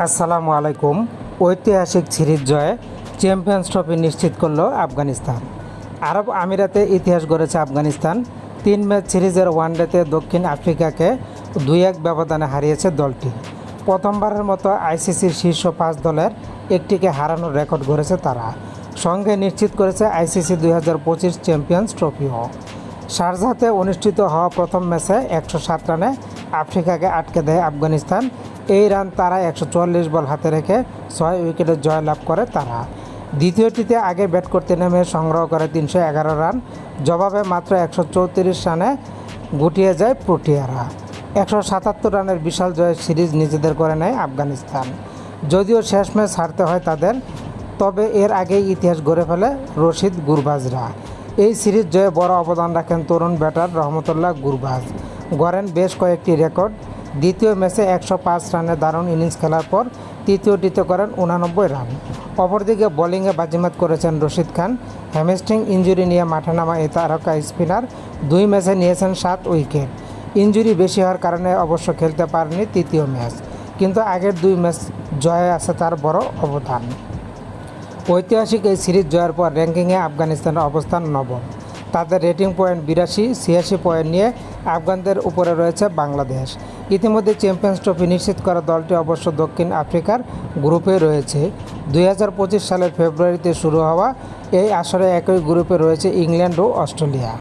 আসসালামু আলাইকুম। ঐতিহাসিক সিরিজ জয়ে চ্যাম্পিয়ন্স ট্রফি নিশ্চিত করল আফগানিস্তান। আরব আমিরাতে ইতিহাস গড়েছে আফগানিস্তান। তিন ম্যাচ সিরিজের ওয়ানডেতে দক্ষিণ আফ্রিকাকে দুই এক ব্যবধানে হারিয়েছে দলটি। প্রথমবারের মতো আইসিসির শীর্ষ পাঁচ দলের একটিকে হারানোর রেকর্ড গড়েছে তারা। সঙ্গে নিশ্চিত করেছে আইসিসি দুই হাজার পঁচিশ চ্যাম্পিয়ন্স ট্রফিও। শারজাতে অনুষ্ঠিত হওয়া প্রথম ম্যাচে একশো সাত রানে আফ্রিকাকে আটকে দেয় আফগানিস্তান। এই রান তারা একশো চুয়াল্লিশ বল হাতে রেখে ছয় উইকেটে জয়লাভ করে তারা। দ্বিতীয়টিতে আগে ব্যাট করতে নেমে সংগ্রহ করে তিনশো এগারো রান। জবাবে মাত্র একশো চৌত্রিশ রানে গুটিয়ে যায় প্রোটিয়ারা। একশো সাতাত্তর রানের বিশাল জয়ের সিরিজ নিজেদের করে নেয় আফগানিস্তান। যদিও শেষ ম্যাচ হারতে হয় তাদের, তবে এর আগেই ইতিহাস গড়ে ফেলে রশিদ গুরবাজরা। এই সিরিজ জয়ে বড় অবদান রাখেন তরুণ ব্যাটার রহমতুল্লাহ গুরবাজ। গড়েন বেশ কয়েকটি রেকর্ড। দ্বিতীয় ম্যাচে একশো পাঁচ রানের দারুণ ইনিংস খেলার পর তৃতীয়টিতে করেন উনানব্বই রান। অপরদিকে বোলিংয়ে বাজিমাত করেছেন রশিদ খান। হ্যামস্ট্রিং ইঞ্জুরি নিয়ে মাঠে নামা এই তারকা স্পিনার দুই ম্যাচে নিয়েছেন সাত উইকেট। ইঞ্জুরি বেশি হওয়ার কারণে অবশ্য খেলতে পারেনি তৃতীয় ম্যাচ, কিন্তু আগের দুই ম্যাচ জয়ে আছে তার বড় অবদান। ঐতিহাসিক এই সিরিজ জয়ের পর র্যাঙ্কিংয়ে আফগানিস্তানের অবস্থান নবম। তাদের রেটিং পয়েন্ট বিরাশি, ছিয়াশি পয়েন্ট নিয়ে আফগানদের উপরে রয়েছে বাংলাদেশ। ইতিমধ্যে চ্যাম্পিয়ন্স ট্রফি নিশ্চিত করা দলটি অবশ্য দক্ষিণ আফ্রিকার গ্রুপে রয়েছে। দুই হাজার পঁচিশ সালের ফেব্রুয়ারিতে শুরু হওয়া এই আসরে একই গ্রুপে রয়েছে ইংল্যান্ড ও অস্ট্রেলিয়া।